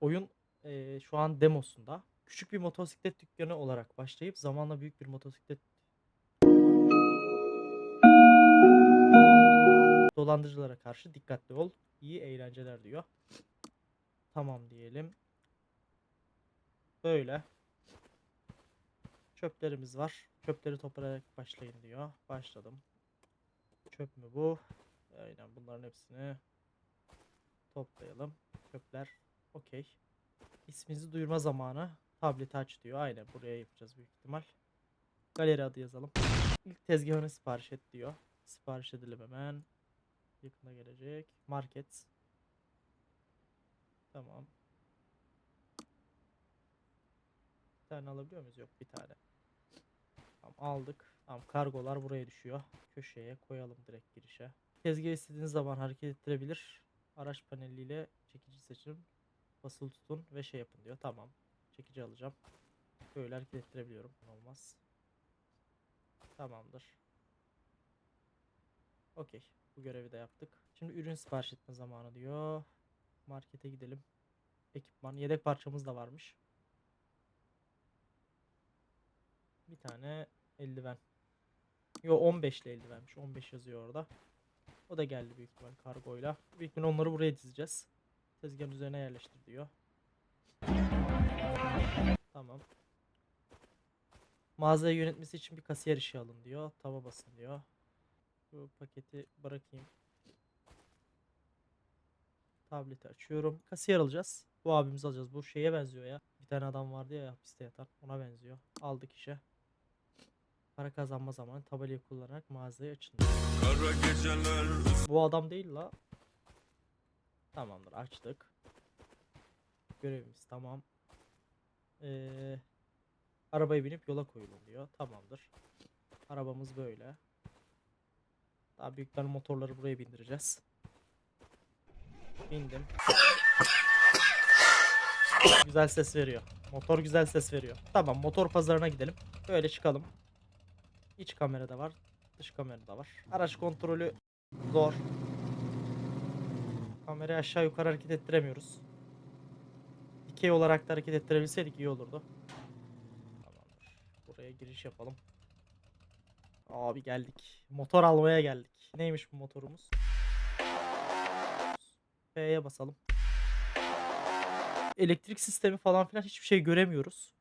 Oyun eee, şu an demosunda. Küçük bir motosiklet dükkanı olarak başlayıp zamanla büyük bir motosiklet dolandırıcılara karşı dikkatli ol. İyi eğlenceler diyor. Tamam diyelim. Böyle. Çöplerimiz var. Çöpleri toplayarak başlayın diyor. Başladım. Çöp mü bu? Aynen bunların hepsini toplayalım. Çöpler. Okey. İsminizi duyurma zamanı. Tableti aç diyor. Aynen buraya yapacağız büyük ihtimal. Galeri adı yazalım. İlk tezgahını sipariş et diyor. Sipariş edelim hemen. Yakında gelecek. Market. Tamam. Bir tane alabiliyor muyuz? Yok bir tane. Tamam aldık. Tamam kargolar buraya düşüyor. Köşeye koyalım direkt girişe. Tezgah istediğiniz zaman hareket ettirebilir. Araç paneliyle çekici seçin. Basılı tutun ve şey yapın diyor. Tamam. Çekici alacağım. Böyle hareket ettirebiliyorum. Olmaz. Tamamdır. Okey. Bu görevi de yaptık. Şimdi ürün sipariş etme zamanı diyor. Markete gidelim. Ekipman. Yedek parçamız da varmış. Bir tane eldiven. Yo 15 ile eldivenmiş. 15 yazıyor orada. O da geldi büyük ihtimal kargoyla. Büyük ihtimal onları buraya dizeceğiz. Tezgahın üzerine yerleştir diyor. Tamam. Mağazayı yönetmesi için bir kasiyer işi alın diyor. Tava basın diyor. Bu paketi bırakayım. Tableti açıyorum. Kasiyer alacağız. Bu abimizi alacağız. Bu şeye benziyor ya. Bir tane adam vardı ya hapiste yatan. Ona benziyor. Aldık işe. Para kazanma zamanı tabelayı kullanarak mağazayı açın. Bu adam değil la. Tamamdır açtık. Görevimiz tamam. Ee, arabaya binip yola koyulun diyor. Tamamdır. Arabamız böyle. Daha büyükler motorları buraya bindireceğiz. Bindim. Güzel ses veriyor. Motor güzel ses veriyor. Tamam motor pazarına gidelim. Böyle çıkalım. İç kamerada var. Dış kamerada var. Araç kontrolü zor. Kamerayı aşağı yukarı hareket ettiremiyoruz. Dikey olarak da hareket ettirebilseydik iyi olurdu. Tamamdır. Buraya giriş yapalım. Abi geldik. Motor almaya geldik. Neymiş bu motorumuz? F'ye basalım. Elektrik sistemi falan filan hiçbir şey göremiyoruz.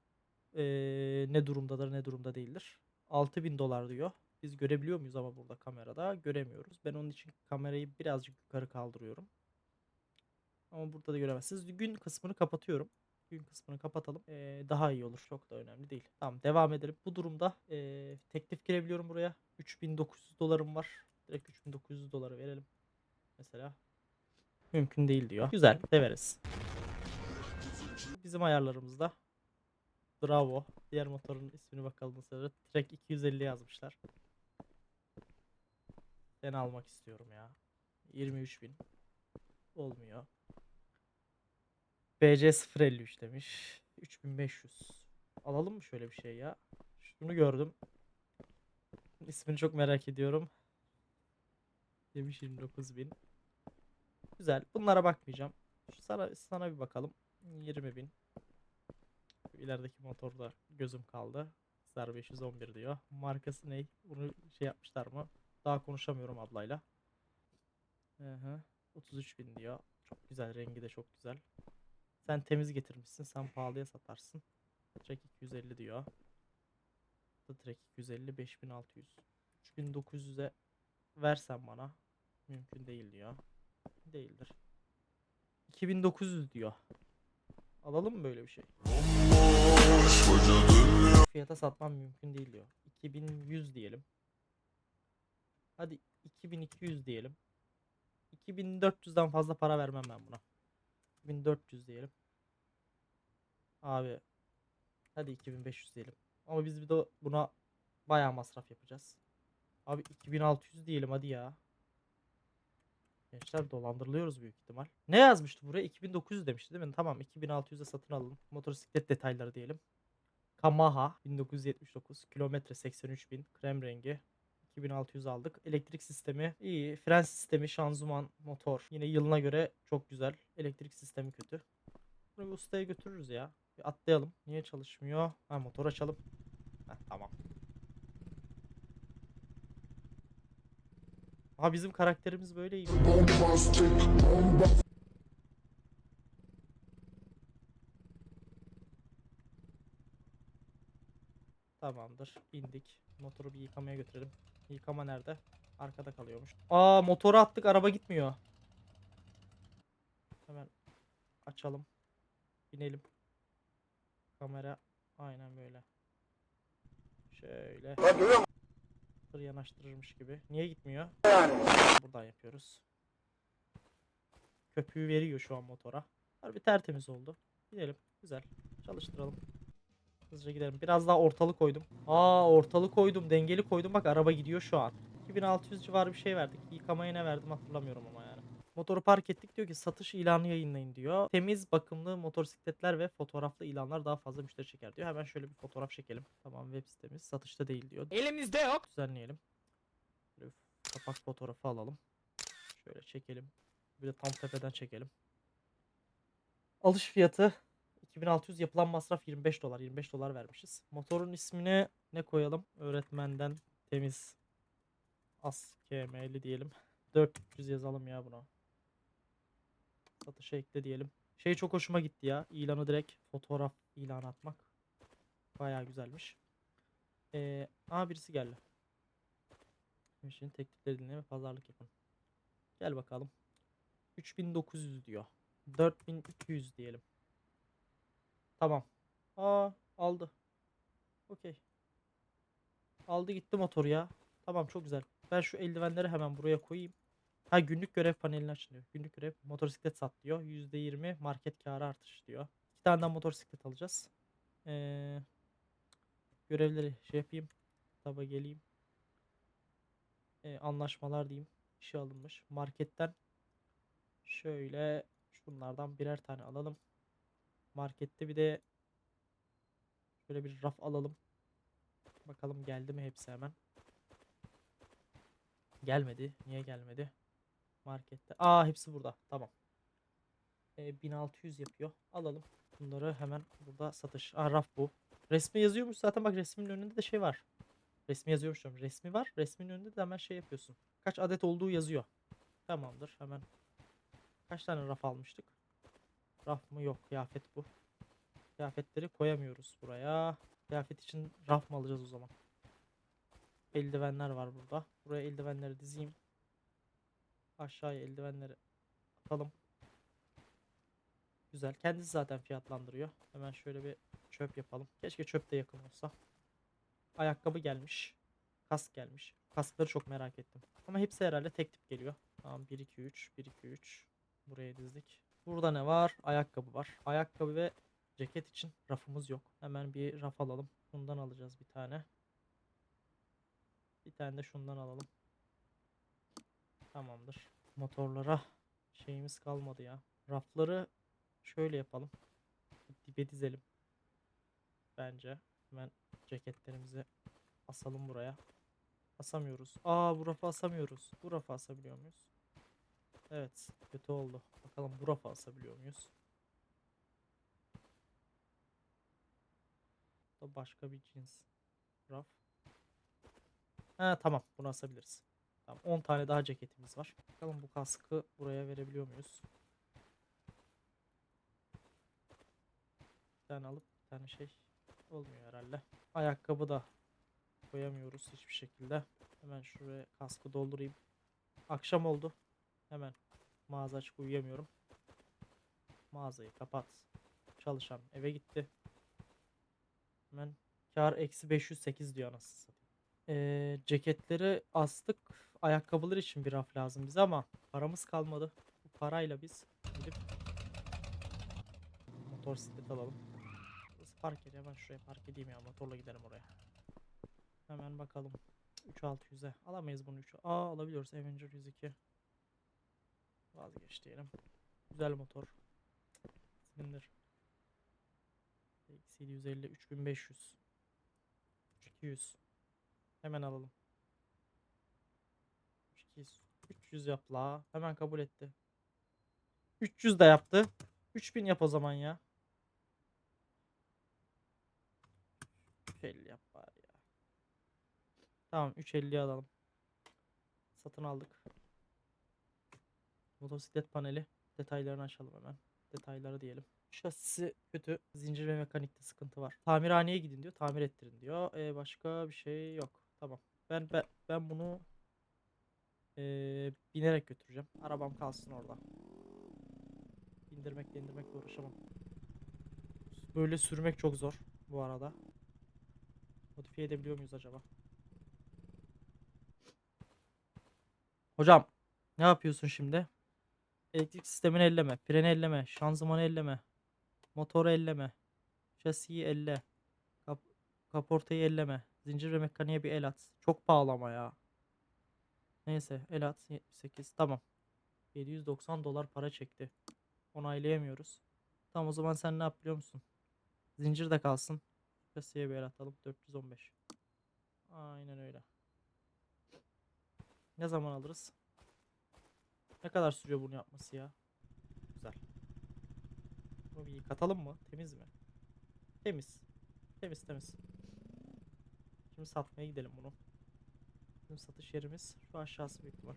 Ee, ne durumdadır ne durumda değildir. 6000 dolar diyor. Biz görebiliyor muyuz ama burada kamerada? Göremiyoruz. Ben onun için kamerayı birazcık yukarı kaldırıyorum. Ama burada da göremezsiniz. Gün kısmını kapatıyorum. Gün kısmını kapatalım. Ee, daha iyi olur. Çok da önemli değil. Tamam devam edelim. Bu durumda ee, teklif girebiliyorum buraya. 3900 dolarım var. Direkt 3900 doları verelim. Mesela. Mümkün değil diyor. Güzel. Severiz. Bizim ayarlarımızda. Bravo. Diğer motorun ismini bakalım sefer. Trek 250 yazmışlar. Ben almak istiyorum ya. 23.000 Olmuyor. BC 053 demiş. 3500. Alalım mı şöyle bir şey ya? Şunu gördüm. İsmini çok merak ediyorum. Demiş 29.000. Güzel. Bunlara bakmayacağım. Sana, sana bir bakalım. 20.000. Şu ilerideki motorda gözüm kaldı. Star 511 diyor. Markası ne? Bunu şey yapmışlar mı? Daha konuşamıyorum ablayla. Hı hı. 33 bin diyor. Çok güzel. Rengi de çok güzel. Sen temiz getirmişsin. Sen pahalıya satarsın. Trek 250 diyor. Trek 250 5600. 3900'e versen bana. Mümkün değil diyor. Değildir. 2900 diyor. Alalım mı böyle bir şey? Fiyata satmam mümkün değil diyor. 2100 diyelim. Hadi 2200 diyelim. 2400'den fazla para vermem ben buna. 2400 diyelim. Abi hadi 2500 diyelim. Ama biz bir de buna bayağı masraf yapacağız. Abi 2600 diyelim hadi ya. Gençler dolandırılıyoruz büyük ihtimal. Ne yazmıştı buraya? 2900 demişti değil mi? Tamam 2600'e satın alalım. Motosiklet detayları diyelim. Kamaha 1979 kilometre 83.000 krem rengi 2600 aldık. Elektrik sistemi iyi. Fren sistemi, şanzıman, motor. Yine yılına göre çok güzel. Elektrik sistemi kötü. Bunu bir ustaya götürürüz ya. Bir atlayalım. Niye çalışmıyor? Ha motor açalım. Heh, tamam. Ha bizim karakterimiz böyleymiş. Tamamdır. indik. Motoru bir yıkamaya götürelim. Yıkama nerede? Arkada kalıyormuş. Aa motoru attık araba gitmiyor. Hemen açalım. Binelim. Kamera aynen böyle. Şöyle. Tır yanaştırırmış gibi. Niye gitmiyor? Buradan yapıyoruz. Köpüğü veriyor şu an motora. Harbi tertemiz oldu. Gidelim. Güzel. Çalıştıralım. Hızlıca gidelim. Biraz daha ortalı koydum. Aa ortalı koydum. Dengeli koydum. Bak araba gidiyor şu an. 2600 civarı bir şey verdik. Yıkamaya ne verdim hatırlamıyorum ama yani. Motoru park ettik diyor ki satış ilanı yayınlayın diyor. Temiz bakımlı motosikletler ve fotoğraflı ilanlar daha fazla müşteri çeker diyor. Hemen şöyle bir fotoğraf çekelim. Tamam web sitemiz satışta değil diyor. Elimizde yok. Düzenleyelim. Böyle kapak fotoğrafı alalım. Şöyle çekelim. Bir de tam tepeden çekelim. Alış fiyatı 2600 yapılan masraf 25 dolar. 25 dolar vermişiz. Motorun ismini ne koyalım? Öğretmenden temiz az KM'li diyelim. 400 yazalım ya buna. Satışa ekle diyelim. Şey çok hoşuma gitti ya. İlanı direkt fotoğraf ilanı atmak. Bayağı güzelmiş. Ee, aa birisi geldi. Şimdi teklifleri dinle ve pazarlık yapın. Gel bakalım. 3900 diyor. 4200 diyelim. Tamam. Aa aldı. Okey. Aldı gitti motor ya. Tamam çok güzel. Ben şu eldivenleri hemen buraya koyayım. Ha günlük görev panelini açılıyor. Günlük görev motosiklet sat diyor. %20 market karı artış diyor. İki tane daha motosiklet alacağız. Ee, görevleri şey yapayım. Taba geleyim. Ee, anlaşmalar diyeyim. İşe alınmış. Marketten şöyle şunlardan birer tane alalım. Markette bir de şöyle bir raf alalım. Bakalım geldi mi hepsi hemen. Gelmedi. Niye gelmedi? Markette. Aa hepsi burada. Tamam. Ee, 1600 yapıyor. Alalım. Bunları hemen burada satış. Aa raf bu. Resmi yazıyormuş zaten bak resmin önünde de şey var. Resmi yazıyormuş diyorum. Resmi var. Resmin önünde de hemen şey yapıyorsun. Kaç adet olduğu yazıyor. Tamamdır. Hemen kaç tane raf almıştık? Raf mı? Yok. Kıyafet bu. Kıyafetleri koyamıyoruz buraya. Kıyafet için raf mı alacağız o zaman? Eldivenler var burada. Buraya eldivenleri dizeyim. Aşağıya eldivenleri atalım. Güzel. Kendisi zaten fiyatlandırıyor. Hemen şöyle bir çöp yapalım. Keşke çöp de yakın olsa. Ayakkabı gelmiş. Kask gelmiş. Kaskları çok merak ettim. Ama hepsi herhalde tek tip geliyor. Tamam 1 2 3 1 2 3 buraya dizdik. Burada ne var? Ayakkabı var. Ayakkabı ve ceket için rafımız yok. Hemen bir raf alalım. Bundan alacağız bir tane. Bir tane de şundan alalım. Tamamdır. Motorlara şeyimiz kalmadı ya. Rafları şöyle yapalım. Dibe dizelim. Bence. Hemen ceketlerimizi asalım buraya. Asamıyoruz. Aa bu rafa asamıyoruz. Bu rafa asabiliyor muyuz? Evet. Kötü oldu. Bakalım bu rafa asabiliyor muyuz? Da başka bir cins. Raf. Ha tamam. Bunu asabiliriz. Tamam. 10 tane daha ceketimiz var. Bakalım bu kaskı buraya verebiliyor muyuz? Bir tane alıp bir tane şey olmuyor herhalde. Ayakkabı da koyamıyoruz hiçbir şekilde. Hemen şuraya kaskı doldurayım. Akşam oldu. Hemen mağaza açık uyuyamıyorum. Mağazayı kapat. Çalışan eve gitti. Hemen kar eksi 508 diyor anasını. Ee, ceketleri astık. Ayakkabılar için bir raf lazım bize ama paramız kalmadı. Bu parayla biz gidip motosiklet alalım. Burası park yeri. Hemen şuraya park edeyim ya. Motorla gidelim oraya. Hemen bakalım. 3600'e. Alamayız bunu 3. Aa alabiliyoruz. Avenger 102. Vazgeç diyelim. Güzel motor. Silindir. XC 150 3500. 200. Hemen alalım. 300 yap la. Hemen kabul etti. 300 de yaptı. 3000 yap o zaman ya. 350 yap bari ya. Tamam 350 alalım. Satın aldık. Motosiklet paneli. Detaylarını açalım hemen. Detayları diyelim. Şasisi kötü. Zincir ve mekanikte sıkıntı var. Tamirhaneye gidin diyor. Tamir ettirin diyor. Ee, başka bir şey yok. Tamam. Ben ben, ben bunu e, binerek götüreceğim. Arabam kalsın orada. İndirmekle indirmekle uğraşamam. Böyle sürmek çok zor bu arada. Modifiye edebiliyor muyuz acaba? Hocam ne yapıyorsun şimdi? Elektrik sistemini elleme, freni elleme, şanzımanı elleme, motoru elleme, şasiyi elle, kap kaportayı elleme, zincir ve mekaniğe bir el at. Çok pahalı ama ya. Neyse el at 78 tamam. 790 dolar para çekti. Onaylayamıyoruz. Tamam o zaman sen ne yap biliyor musun? Zincir de kalsın. Şasiye bir el atalım 415. Aynen öyle. Ne zaman alırız? Ne kadar sürüyor bunu yapması ya? Güzel. Bunu bir yıkatalım mı? Temiz mi? Temiz. Temiz temiz. Şimdi satmaya gidelim bunu. Bizim satış yerimiz şu aşağısı büyük ihtimal.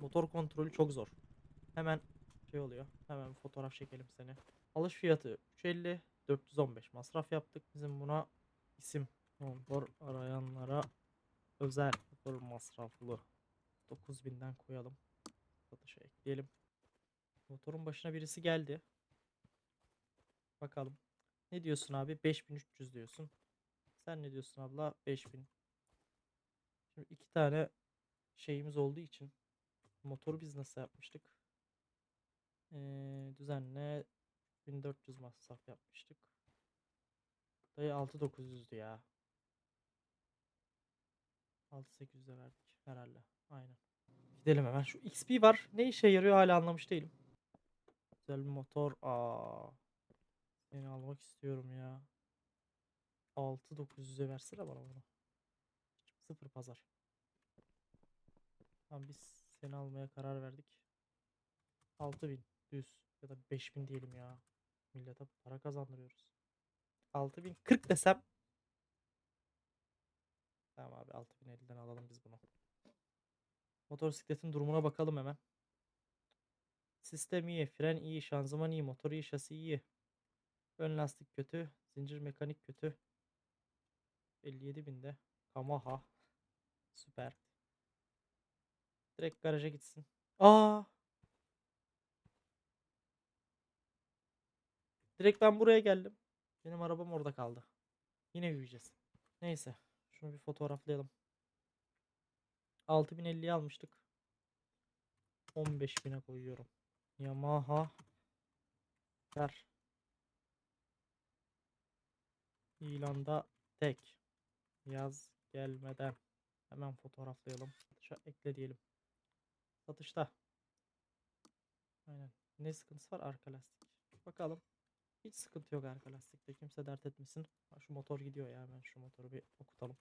Motor kontrolü çok zor. Hemen şey oluyor. Hemen fotoğraf çekelim seni. Alış fiyatı 350 415 masraf yaptık. Bizim buna isim motor arayanlara özel motor masraflı 9000'den koyalım. Satışa ekleyelim. Motorun başına birisi geldi. Bakalım. Ne diyorsun abi? 5300 diyorsun. Sen ne diyorsun abla? 5000. Şimdi iki tane şeyimiz olduğu için motoru biz nasıl yapmıştık? Ee, düzenle 1400 masraf yapmıştık. Dayı 6900'dü ya. 6800'e verdik herhalde. Aynen. Gidelim hemen. Şu XP var. Ne işe yarıyor hala anlamış değilim. Güzel bir motor. Aa. Seni almak istiyorum ya. 6900'e versene bana bunu. Sıfır pazar. Tamam biz seni almaya karar verdik. 6000 düz ya da 5000 diyelim ya. Millete para kazandırıyoruz. 6040 desem. Tamam abi 6050'den alalım biz bunu. Motosikletin durumuna bakalım hemen. Sistem iyi, fren iyi, şanzıman iyi, motor iyi, şasi iyi. Ön lastik kötü, zincir mekanik kötü. 57 binde. Kamaha. Süper. Direkt garaja gitsin. Aa! Direkt ben buraya geldim. Benim arabam orada kaldı. Yine yürüyeceğiz. Neyse. Şunu bir fotoğraflayalım. 6050'yi almıştık. 15000'e koyuyorum. Yamaha ver. İlanda tek. Yaz gelmeden. Hemen fotoğraflayalım. Satışa ekle diyelim. Satışta. Aynen. Ne sıkıntısı var? Arka lastik. Bakalım. Hiç sıkıntı yok arka lastikte. Kimse dert etmesin. Şu motor gidiyor ya. Hemen şu motoru bir okutalım.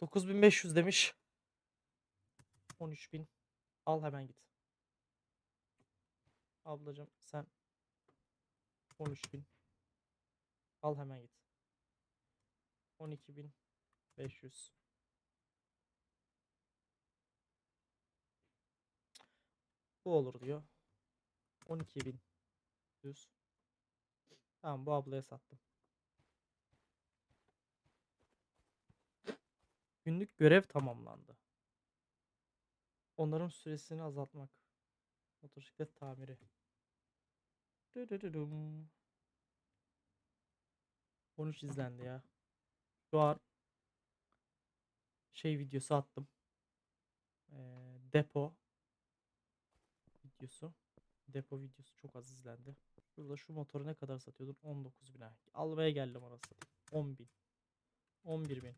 9500 demiş. 13000. Al hemen git. Ablacım sen 13000. Al hemen git. 12500. Bu olur diyor. 12000 düz. Tamam bu ablaya sattım. Günlük görev tamamlandı. Onların süresini azaltmak. Motosiklet tamiri. Dırırırım. 13 izlendi ya. Şu an şey videosu attım. Ee, depo videosu. Depo videosu çok az izlendi. Şurada şu motoru ne kadar satıyordun? 19 bin. Almaya geldim arası. 10 bin. 11 bin.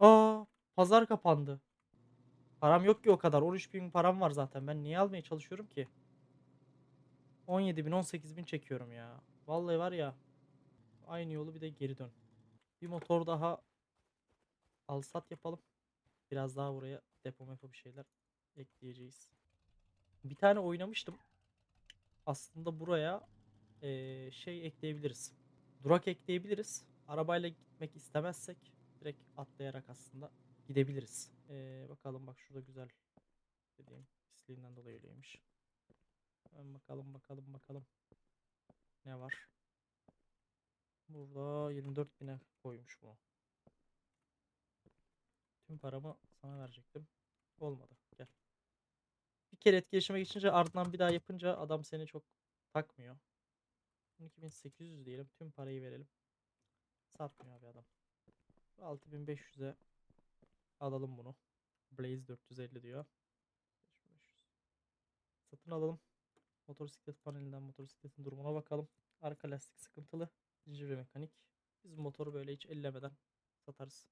Aa, pazar kapandı. Param yok ki o kadar. 13 bin param var zaten. Ben niye almaya çalışıyorum ki? 17 bin, 18 bin çekiyorum ya. Vallahi var ya. Aynı yolu bir de geri dön. Bir motor daha al sat yapalım. Biraz daha buraya depo mepo bir şeyler ekleyeceğiz. Bir tane oynamıştım. Aslında buraya eee, şey ekleyebiliriz. Durak ekleyebiliriz. Arabayla gitmek istemezsek direkt atlayarak aslında gidebiliriz. Eee, bakalım bak şurada güzel dediğim pisliğinden dolayı öyleymiş. Hemen bakalım bakalım bakalım. Ne var? Burada 24 bine koymuş bunu. Tüm paramı sana verecektim. Olmadı. Gel. Bir kere etkileşime geçince ardından bir daha yapınca adam seni çok takmıyor. 12800 diyelim. Tüm parayı verelim. Satmıyor abi adam. 6500'e alalım bunu. Blaze 450 diyor. 5500. Satın alalım. Motosiklet panelinden motosikletin durumuna bakalım. Arka lastik sıkıntılı. Ve mekanik. Biz motoru böyle hiç ellemeden satarız.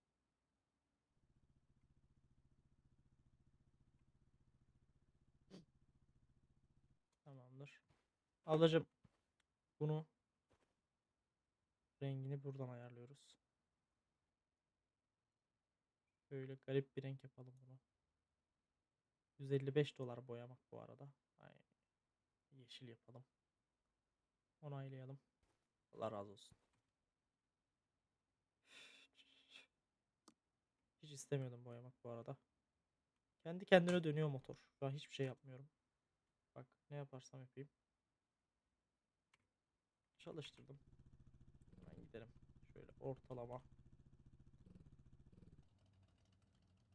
Tamamdır. Ablacım bunu rengini buradan ayarlıyoruz. Şöyle garip bir renk yapalım bunu. 155 dolar boyamak bu arada. Ay, yeşil yapalım. Onaylayalım. Allah razı olsun. Hiç istemiyordum boyamak bu arada. Kendi kendine dönüyor motor. Şu an hiçbir şey yapmıyorum. Bak ne yaparsam yapayım. Çalıştırdım. Hemen gidelim. Şöyle ortalama.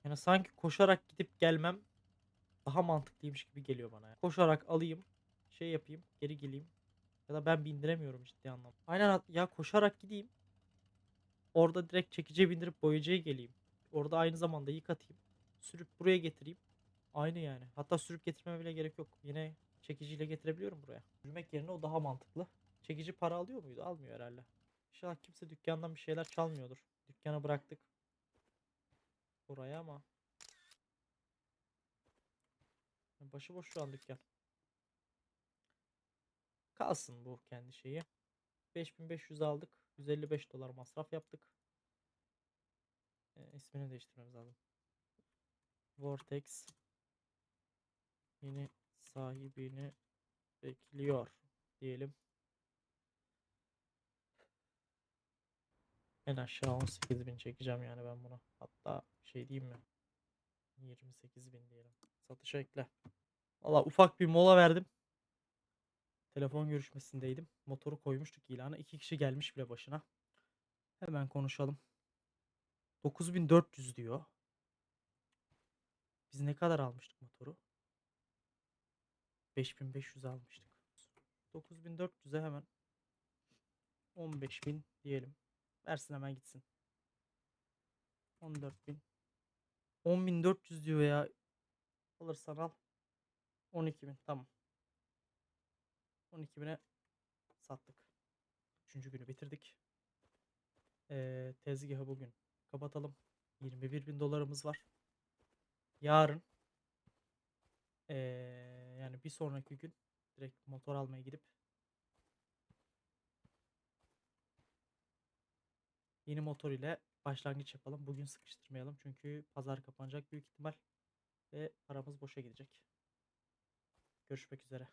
Yani sanki koşarak gidip gelmem daha mantıklıymış gibi geliyor bana. Koşarak alayım, şey yapayım, geri geleyim. Ya da ben bindiremiyorum ciddi anlamda. Aynen ya koşarak gideyim. Orada direkt çekiciye bindirip boyacıya geleyim. Orada aynı zamanda yıkatayım. Sürüp buraya getireyim. Aynı yani. Hatta sürüp getirmeme bile gerek yok. Yine çekiciyle getirebiliyorum buraya. Yürümek yerine o daha mantıklı. Çekici para alıyor muydu? Almıyor herhalde. İnşallah kimse dükkandan bir şeyler çalmıyordur. Dükkana bıraktık. Oraya ama. Başıboş şu an dükkan. Kalsın bu kendi şeyi. 5500 aldık. 155 dolar masraf yaptık. E, ismini değiştirmemiz lazım. Vortex yeni sahibini bekliyor diyelim. En aşağı 18.000 çekeceğim yani ben bunu. Hatta şey diyeyim mi? 28.000 diyelim. Satışa ekle. Valla ufak bir mola verdim. Telefon görüşmesindeydim. Motoru koymuştuk ilana. İki kişi gelmiş bile başına. Hemen konuşalım. 9400 diyor. Biz ne kadar almıştık motoru? 5500 almıştık. 9400'e hemen 15000 diyelim. Versin hemen gitsin. 14000. 10400 diyor ya. Alırsan al. 12000 tamam. 12.000'e sattık. Üçüncü günü bitirdik. Ee, tezgahı bugün kapatalım. 21 bin dolarımız var. Yarın ee, yani bir sonraki gün direkt motor almaya gidip yeni motor ile başlangıç yapalım. Bugün sıkıştırmayalım çünkü pazar kapanacak büyük ihtimal ve paramız boşa gidecek. Görüşmek üzere.